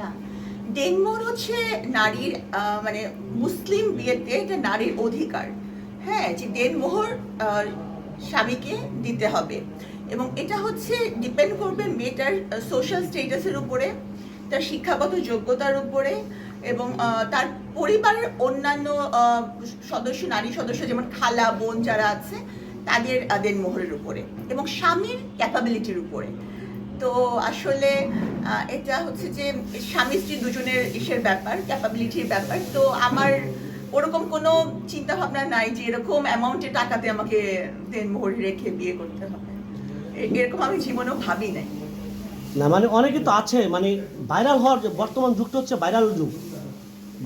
না। ডেনমোর হচ্ছে নারীর মানে মুসলিম বিয়েতে এটা নারীর অধিকার। হ্যাঁ যে দেনমোহর স্বামীকে দিতে হবে। এবং এটা হচ্ছে ডিপেন্ড করবে মেয়েটার সোশ্যাল স্টেটাসের উপরে, তার শিক্ষাগত যোগ্যতার উপরে, এবং তার পরিবারের অন্যান্য সদস্য, নারী সদস্য যেমন খালা, বোন যারা আছে, তাদের দেনমোহরের উপরে। এবং স্বামীর ক্যাপাবিলিটির উপরে। তো আসলে এটা হচ্ছে যে স্বামী স্ত্রী দুজনের ইসের ব্যাপার ক্যাপাবিলিটির ব্যাপার। তো আমার ওরকম কোনো চিন্তা ভাবনা নাই যে এরকম অ্যামাউন্টের টাকাতে আমাকে দেনমোহর রেখে বিয়ে করতে হবে। এরকম আমি জীবনেও ভাবি নাই। না মানে অনেকে তো আছে মানে ভাইরাল হওয়ার বর্তমান যুগটা হচ্ছে ভাইরাল যুগ।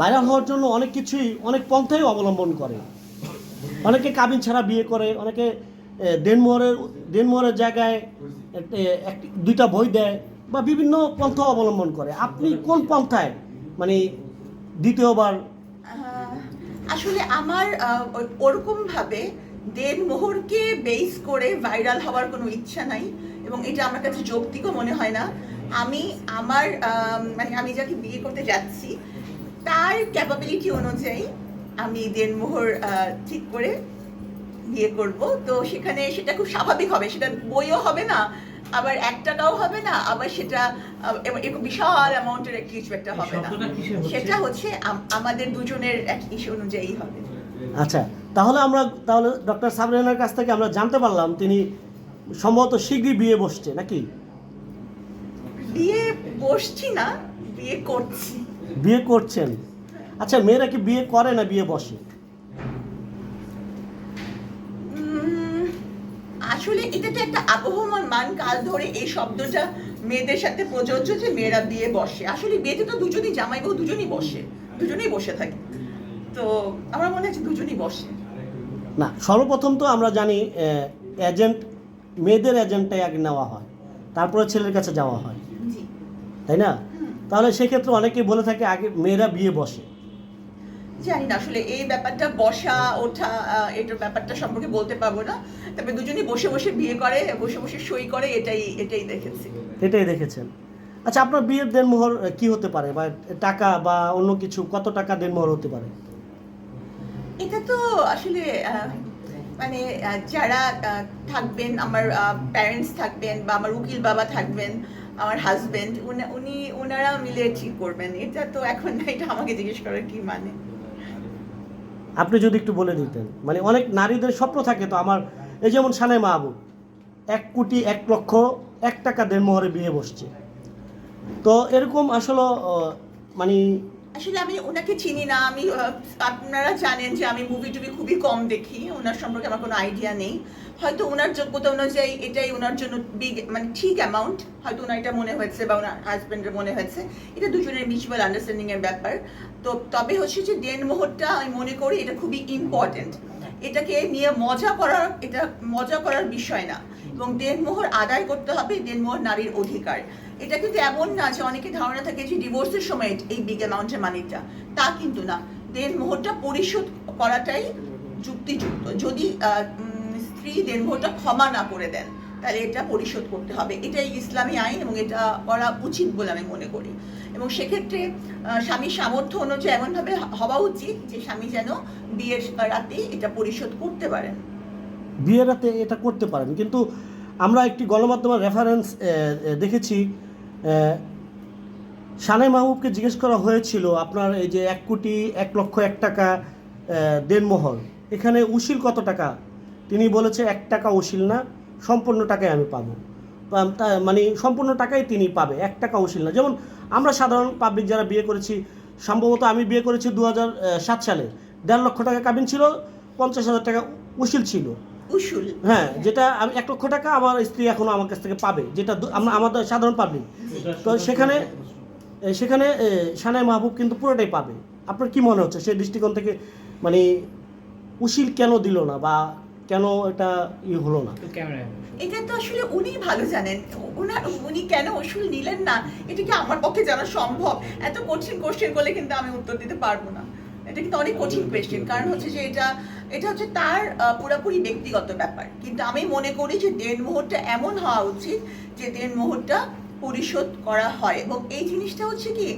ভাইরাল হওয়ার জন্য অনেক কিছুই, অনেক পন্থাই অবলম্বন করে। অনেকে কাবিন ছাড়া বিয়ে করে, অনেকে দেনমোহরের দেনমোহরের জায়গায় একটি, দুইটা বই দেয় বা বিভিন্ন পন্থা অবলম্বন করে। আপনি কোন পন্থায়? মানে দ্বিতীয়বার? আসলে আমার ওরকমভাবে দেনমোহরকে বেস করে ভাইরাল হওয়ার কোনো ইচ্ছা নাই এবং এটা আমার কাছে যৌক্তিকও মনে হয় না। আমি আমার মানে আমি যাকে বিয়ে করতে যাচ্ছি, তার ক্যাপাবিলিটি অনুযায়ী আমি দেনমোহর ঠিক করে বিয়ে করব। তো সেখানে সেটা খুব স্বাভাবিক হবে, সেটা বইও হবে না আবার এক টাকাও হবে না আবার সেটা এরকম বিশাল অ্যামাউন্টের কিছু একটা হবে না? সেটা হচ্ছে আমাদের দুজনের এক ইস্যু অনুযায়ী হবে। আচ্ছা তাহলে আমরা তাহলে ডক্টর সাবরিনার কাছ থেকে আমরা জানতে পারলাম তিনি সম্ভবত শীঘ্রই বিয়ে বসছে নাকি? বিয়ে বসছি না বিয়ে করছি। বিয়ে করছেন। আচ্ছা মেয়েরা কি বিয়ে করে না বিয়ে বসে? আসলে এটা তো একটা আবহমান মান কাল ধরে এই শব্দটা মেয়েদের সাথে প্রযোজ্য যে মেয়েরা বিয়ে বসে। আসলে বিয়েতে তো দুজনই জামাই বউ দুজনই বসে। দুজনেই বসে থাকে। তো আমার মনে হচ্ছে দুজনই বসে। না সর্বপ্রথম তো আমরা জানি এজেন্ট মেয়েদের এজেন্টটাই আগে নেওয়া হয়। তারপরে ছেলের কাছে যাওয়া হয়। তাই না? তাহলে সেক্ষেত্রে অনেকেই বলে থাকে আগে মেয়েরা বিয়ে বসে। জানি না আসলে এই ব্যাপারটা বসা ওঠা এটার ব্যাপারটা সম্পর্কে বলতে পারব না। তবে দুজনই বসে বসে বিয়ে করে বসে বসে সই করে এটাই এটাই দেখেছি। এটাই দেখেছেন। আচ্ছা আপনার বিয়ের দেনমোহর কি হতে পারে? বা টাকা বা অন্য কিছু কত টাকা দেনমোহর হতে পারে? এটা তো আসলে মানে যারা থাকবেন আমার প্যারেন্টস থাকবেন বা আমার উকিল বাবা থাকবেন আমার হাজবেন্ড উনি ওনারা মিলে ঠিক করবেন। এটা তো এখন এটা আমাকে জিজ্ঞেস করার কি মানে? আপনি যদি একটু বলে দিতেন। মানে অনেক নারীদের স্বপ্ন থাকে তো আমার, এই যেমন সানে মাহবুব এক কোটি এক লক্ষ এক টাকা দেড় মোহরে বিয়ে বসছে। তো এরকম আসলে মানে আসলে আমি ওনাকে চিনি না, আমি আপনারা জানেন যে আমি মুভি টুভি খুবই কম দেখি, ওনার সম্পর্কে আমার কোনো আইডিয়া নেই। হয়তো ওনার যোগ্যতা অনুযায়ী এটাই ওনার জন্য বিগ মানে ঠিক অ্যামাউন্ট হয়তো ওনার এটা মনে হয়েছে বা ওনার হাজব্যান্ডের মনে হয়েছে। এটা দুজনের মিউচুয়াল আন্ডারস্ট্যান্ডিংয়ের ব্যাপার। তো তবে হচ্ছে যে দেন মোহরটা আমি মনে করি এটা খুবই ইম্পর্টেন্ট এটাকে নিয়ে মজা করার, এটা মজা করার বিষয় না। এবং দেনমোহর আদায় করতে হবে দেনমোহর নারীর অধিকার। এটা কিন্তু এমন না যে অনেকে ধারণা থাকে যে ডিভোর্সের সময় এই বিগ অ্যামাউন্টের মানিটা তা কিন্তু না। দেনমোহরটা পরিশোধ করাটাই যুক্তিযুক্ত। যদি স্ত্রী দেনমোহরটা ক্ষমা না করে দেন, তাহলে এটা পরিশোধ করতে হবে। এটাই ইসলামী আইন এবং এটা করা উচিত বলে আমি মনে করি। এবং সেক্ষেত্রে স্বামীর সামর্থ্য অনুযায়ী এমনভাবে হওয়া উচিত যে স্বামী যেন বিয়ের রাতেই এটা পরিশোধ করতে পারেন। বিয়ের রাতে এটা করতে পারেন কিন্তু আমরা একটি গণমাধ্যমের রেফারেন্স দেখেছি সানে মাহবুবকে জিজ্ঞেস করা হয়েছিল আপনার এই যে এক কোটি এক লক্ষ এক টাকা আহ, দেনমোহর এখানে উশিল কত টাকা? তিনি বলেছে এক টাকা উশিল না সম্পূর্ণ টাকাই আমি পাবো। মানে সম্পূর্ণ টাকাই তিনি পাবে এক টাকা উশিল না। যেমন আমরা সাধারণ পাবলিক যারা বিয়ে করেছি সম্ভবত আমি বিয়ে করেছি দু সাত সালে। দেড় লক্ষ টাকা কাবিন ছিল পঞ্চাশ হাজার টাকা উশিল ছিল। উসুল হ্যাঁ যেটা আমি এক লক্ষ টাকা আমার স্ত্রী এখনও আমার কাছ থেকে পাবে যেটা আমরা আমাদের সাধারণ পাবলিক তো সেখানে সেখানে সানাই মাহবুব কিন্তু পুরোটাই পাবে। আপনার কি মনে হচ্ছে? সেই দৃষ্টিকোণ থেকে মানে উশিল কেন দিল না বা কেন এটা ই হলো না? এটা তো আসলে উনি ভালো জানেন। ওনার উনি কেন ওষুধ নিলেন না? এটা কি আমার পক্ষে জানা সম্ভব? এত কঠিন কোশ্চেন করলে কিন্তু আমি উত্তর দিতে পারব না। এটা কিন্তু অনেক কঠিন কোয়েশ্চেন কারণ হচ্ছে যে এটা এটা হচ্ছে তার পুরোপুরি ব্যক্তিগত ব্যাপার। কিন্তু আমি মনে করি যে দেন মোহরটা এমন হওয়া উচিত যে দেন মোহরটা পরিশোধ করা হয়। এবং এই জিনিসটা হচ্ছে কি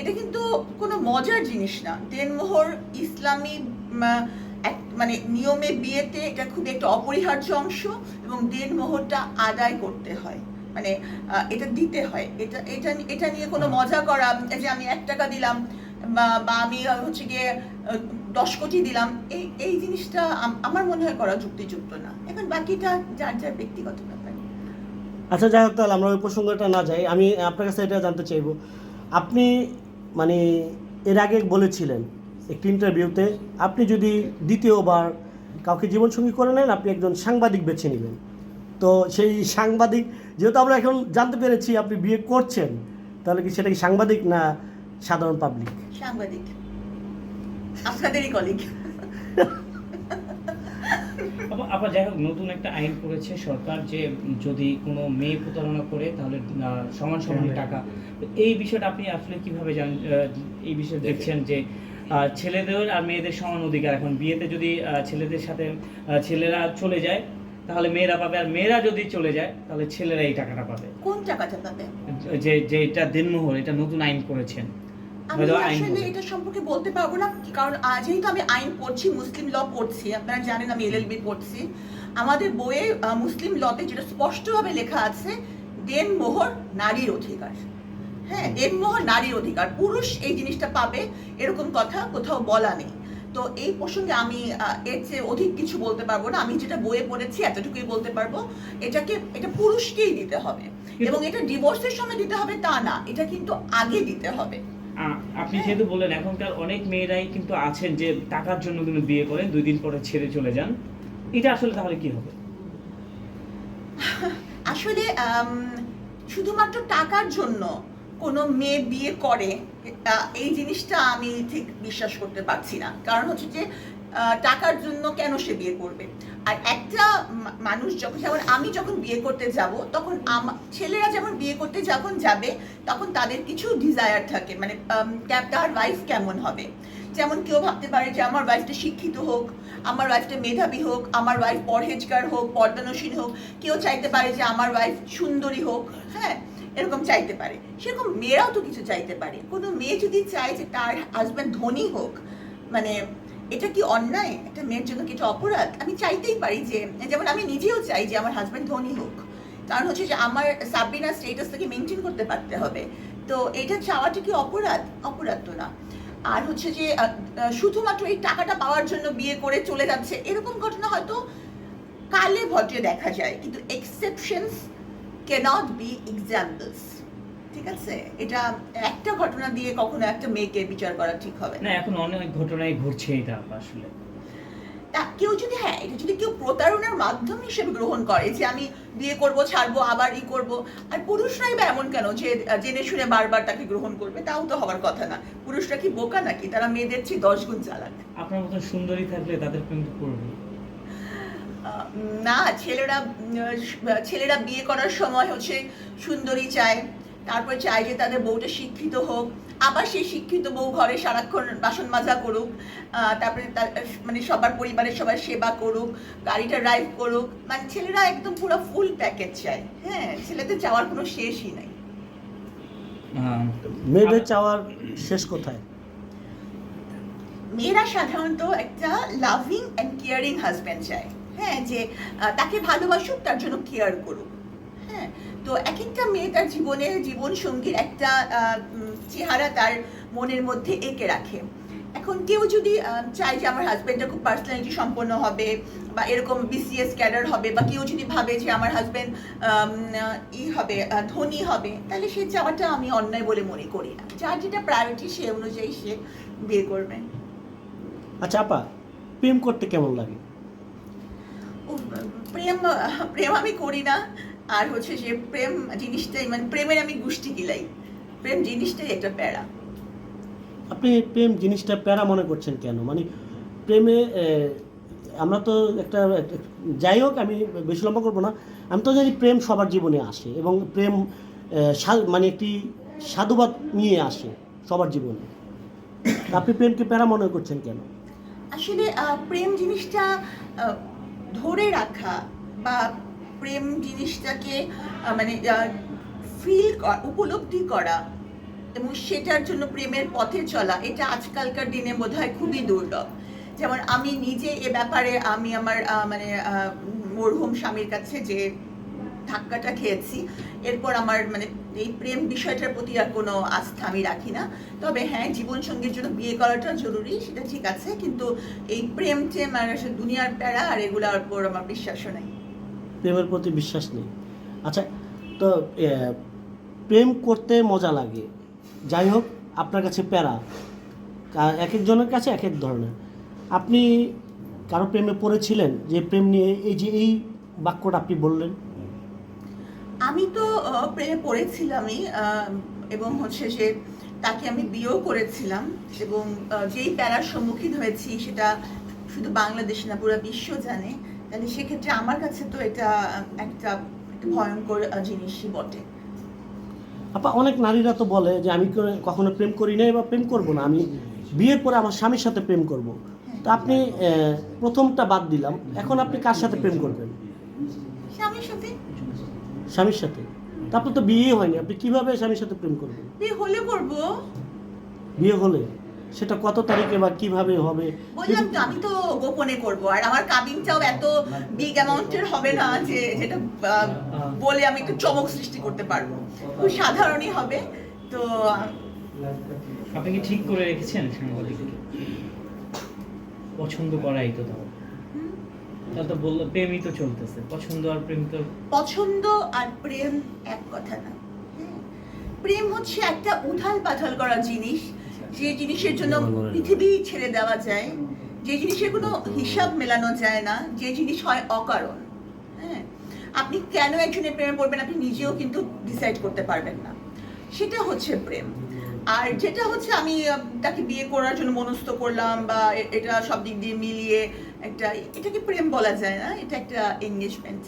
এটা কিন্তু কোনো মজার জিনিস না। দেনমোহর ইসলামী মানে নিয়মে বিয়েতে এটা খুবই একটা অপরিহার্য অংশ এবং দেনমোহরটা আদায় করতে হয়। মানে এটা দিতে হয়। এটা এটা এটা নিয়ে কোনো মজা করা যে আমি এক টাকা দিলাম বা বা আমি হচ্ছে গিয়ে দশ কোটি দিলাম এই এই জিনিসটা আমার মনে হয় করা যুক্তিযুক্ত না। এখন বাকিটা যার যার ব্যক্তিগত ব্যাপার। আচ্ছা যাই হোক তাহলে আমরা ওই প্রসঙ্গটা না যাই। আমি আপনার কাছে এটা জানতে চাইব। আপনি মানে এর আগে বলেছিলেন একটি ইন্টারভিউতে আপনি যদি দ্বিতীয়বার কাউকে জীবনসঙ্গী করে নেন আপনি একজন সাংবাদিক বেছে নেবেন। তো সেই সাংবাদিক যেহেতু আমরা এখন জানতে পেরেছি আপনি বিয়ে করছেন তাহলে কি সেটা কি সাংবাদিক না সাধারণ পাবলিক সাংবাদিক। আপনাদেরই কলিগ আবার- যাই হোক নতুন একটা আইন করেছে সরকার যে যদি কোনো মেয়ে প্রতারণা করে তাহলে সমান সমান টাকা। তো এই বিষয়টা আপনি আসলে কীভাবে জান এই বিষয়ে দেখছেন যে ছেলেদের আর মেয়েদের সমান অধিকার। এখন বিয়েতে যদি ছেলেদের সাথে ছেলেরা চলে যায় তাহলে মেয়েরা পাবে। আর মেয়েরা যদি চলে যায় তাহলে ছেলেরা এই টাকাটা পাবে। কোন টাকাটা পাবে? যে যে এটা দেনমোহর এটা নতুন আইন করেছেন। আমি আসলে এটা সম্পর্কে বলতে পারব না কারণ যেহেতু আমি আইন পড়ছি মুসলিম ল পড়ছি। আপনারা জানেন আমি এলএলবি পড়ছি। আমাদের বইয়ে মুসলিম লতে যেটা স্পষ্টভাবে লেখা আছে দেন মোহর নারীর অধিকার। হ্যাঁ দেন নারীর অধিকার। পুরুষ এই জিনিসটা পাবে এরকম কথা কোথাও বলা নেই। তো এই প্রসঙ্গে আমি এর চেয়ে অধিক কিছু বলতে পারব না। আমি যেটা বইয়ে পড়েছি এতটুকুই বলতে পারব। এটাকে এটা পুরুষকেই দিতে হবে। এবং এটা ডিভোর্সের সময় দিতে হবে তা না এটা কিন্তু আগে দিতে হবে। আপনি যেহেতু বললেন এখনকার অনেক মেয়েরাই কিন্তু আছেন যে টাকার জন্য কিন্তু বিয়ে করেন দুই দিন পরে ছেড়ে চলে যান। এটা আসলে তাহলে কি হবে? আসলে শুধুমাত্র টাকার জন্য কোনো মেয়ে বিয়ে করে এই জিনিসটা আমি ঠিক বিশ্বাস করতে পারছি না। কারণ হচ্ছে যে টাকার জন্য কেন সে বিয়ে করবে? আর একটা মানুষ যখন, যেমন আমি যখন বিয়ে করতে যাব, তখন ছেলেরা যেমন বিয়ে করতে যখন যাবে, তখন তাদের কিছু ডিজায়ার থাকে। মানে তার ওয়াইফ কেমন হবে? যেমন কেউ ভাবতে পারে যে, আমার ওয়াইফটা শিক্ষিত হোক, আমার ওয়াইফটা মেধাবী হোক, আমার ওয়াইফ পরহেজগার হোক পর্দানসীন হোক। কেউ চাইতে পারে যে, আমার ওয়াইফ সুন্দরী হোক হ্যাঁ? এরকম চাইতে পারে। সেরকম মেয়েরাও তো কিছু চাইতে পারে। কোনো মেয়ে যদি চায় যে তার হাজব্যান্ড ধনী হোক মানে এটা কি অন্যায়? একটা মেয়ের জন্য কি এটা অপরাধ? আমি চাইতেই পারি যে, যেমন আমি নিজেও চাই যে আমার হাজব্যান্ড ধনী হোক। কারণ হচ্ছে যে আমার সাবরিনা স্টেটাসটাকে মেনটেন করতে পারতে হবে। তো এটা চাওয়াটা কি অপরাধ? অপরাধ তো না। আর হচ্ছে যে শুধুমাত্র এই টাকাটা পাওয়ার জন্য বিয়ে করে চলে যাচ্ছে, এরকম ঘটনা হয়তো কালে ভদ্রে দেখা যায়। কিন্তু এক্সেপশনস ক্যানট বি এক্সাম্পলস ঠিক আছে? এটা একটা ঘটনা দিয়ে কখনো একটা মেয়েকে বিচার করা ঠিক হবে না। এখন অনেক ঘটনাই ঘটছে এটা আসলে। তা কেউ যদি হ্যাঁ এটা যদি কেউ প্রতারণার মাধ্যম হিসেবে গ্রহণ করে যে আমি বিয়ে করব ছাড়বো আবার ই করব আর পুরুষরাই বা এমন কেন যে জেনে শুনে বারবার তাকে গ্রহণ করবে তাও তো হওয়ার কথা না। পুরুষরা কি বোকা নাকি? তারা মেয়েদের চেয়ে দশ গুণ চালাক। আপনার মতন সুন্দরী থাকলে তাদের কিন্তু করবে না ছেলেরা ছেলেরা বিয়ে করার সময় হচ্ছে সুন্দরী চায় তারপর চায় যে তাদের বউটা শিক্ষিত হোক আবার সেই শিক্ষিত বউ ঘরে সারাক্ষণ বাসন মাজা করুক তারপরে তার মানে সবার পরিবারের সবার সেবা করুক গাড়িটা ড্রাইভ করুক মানে ছেলেরা একদম পুরো ফুল প্যাকেজ চায় হ্যাঁ ছেলেদের চাওয়ার কোনো শেষই নাই। আহ, মেয়েদের চাওয়ার শেষ কোথায়? মেয়েরা সাধারণত একটা লাভিং অ্যান্ড কেয়ারিং হাজব্যান্ড চায়। হ্যাঁ যে তাকে ভালোবাসুক, তার জন্য কেয়ার করুক। হ্যাঁ তো এক একটা মেয়ে তার জীবনে জীবন সঙ্গীর একটা চেহারা তার মনের মধ্যে এঁকে রাখে। এখন কেউ যদি চায় যে আমার হাজব্যান্ডটা খুব পার্সোনালিটি সম্পন্ন হবে বা এরকম বিসিএস ক্যাডার হবে বা কেউ যদি ভাবে যে আমার হাজব্যান্ড ই হবে ধনী হবে, তাহলে সে চাওয়াটা আমি অন্যায় বলে মনে করি না। যার যেটা প্রায়োরিটি সে অনুযায়ী সে বিয়ে করবে। আচ্ছা আপা, প্রেম করতে কেমন লাগে? প্রেম প্রেম আমি করি না। আর হচ্ছে যে প্রেম জিনিসটাই মানে প্রেমের আমি গোষ্ঠী গিলাই। প্রেম জিনিসটাই একটা প্যারা। আপনি প্রেম জিনিসটা প্যারা মনে করছেন কেন? মানে প্রেমে আমরা তো একটা যাই হোক আমি বেশি লম্বা করব না। আমি তো জানি প্রেম সবার জীবনে আসে এবং প্রেম মানে একটি সাধুবাদ নিয়ে আসে সবার জীবনে। আপনি প্রেমকে প্যারা মনে করছেন কেন? আসলে প্রেম জিনিসটা ধরে রাখা বা প্রেম জিনিসটাকে মানে ফিল উপলব্ধি করা এবং সেটার জন্য প্রেমের পথে চলা, এটা আজকালকার দিনে বোধ হয় খুবই দুর্লভ। যেমন আমি নিজে এ ব্যাপারে আমি আমার মানে মরহুম স্বামীর কাছে যে ধাক্কাটা খেয়েছি। এরপর আমার মানে এই প্রেম বিষয়টার প্রতি আর কোনো আস্থা আমি রাখি না। তবে হ্যাঁ জীবন সঙ্গীর জন্য বিয়ে করাটা জরুরি, সেটা ঠিক আছে, কিন্তু এই প্রেম টেম আর এসব দুনিয়ার প্যারা আর এগুলোর উপর আমার বিশ্বাসও নেই। প্রেমের প্রতি বিশ্বাস নেই। আচ্ছা তো প্রেম করতে মজা লাগে। যাই হোক, আপনার কাছে প্যারা। এক একজনের কাছে এক এক ধরনের। আপনি কারও প্রেমে পড়েছিলেন যে প্রেম নিয়ে এই যে এই বাক্যটা আপনি বললেন আমি তো প্রেমে পড়েছিলামই এবং হচ্ছে যে তাকে আমি বিয়েও করেছিলাম এবং যেই প্যারার সম্মুখীন হয়েছি সেটা শুধু বাংলাদেশ না পুরো বিশ্ব জানে তাহলে সেক্ষেত্রে আমার কাছে তো এটা একটা একটা ভয়ঙ্কর জিনিসই বটে। আপা অনেক নারীরা তো বলে যে আমি কখনো প্রেম করি নাই বা প্রেম করব না আমি বিয়ের পরে আমার স্বামীর সাথে প্রেম করব। তো আপনি প্রথমটা বাদ দিলাম এখন আপনি কার সাথে প্রেম করবেন? স্বামীর সাথে? স্বামীর সাথে। তারপর তো বিয়ে হয়নি আপনি কীভাবে স্বামীর সাথে প্রেম করবেন? বিয়ে হলে করব। বিয়ে হলে? সেটা কত তারিখে বা কীভাবে হবে? বললাম তো আমি তো গোপনে করব আর আমার কাবিনটাও এত বিগ অ্যামাউন্টের হবে না যে যেটা বলে আমি একটু চমক সৃষ্টি করতে পারব। খুব সাধারণই হবে তো আপনি কি ঠিক করে রেখেছেন পছন্দ করাই তো তাও তাহলে তো বলল প্রেমই তো চলতেছে পছন্দ আর প্রেম তো পছন্দ আর প্রেম এক কথা না। প্রেম হচ্ছে একটা উথাল পাথাল করা জিনিস যে জিনিসের জন্য পৃথিবী ছেড়ে দেওয়া যায় যে জিনিসের কোনো হিসাব মেলানো যায় না যে জিনিস হয় অকারণ। হ্যাঁ আপনি কেন একজনের প্রেমে পড়বেন আপনি নিজেও কিন্তু ডিসাইড করতে পারবেন না। সেটা হচ্ছে প্রেম। আর যেটা হচ্ছে আমি তাকে বিয়ে করার জন্য মনস্থ করলাম বা এটা সব দিক দিয়ে মিলিয়ে একটা এটাকে প্রেম বলা যায় না এটা একটা এঙ্গেজমেন্ট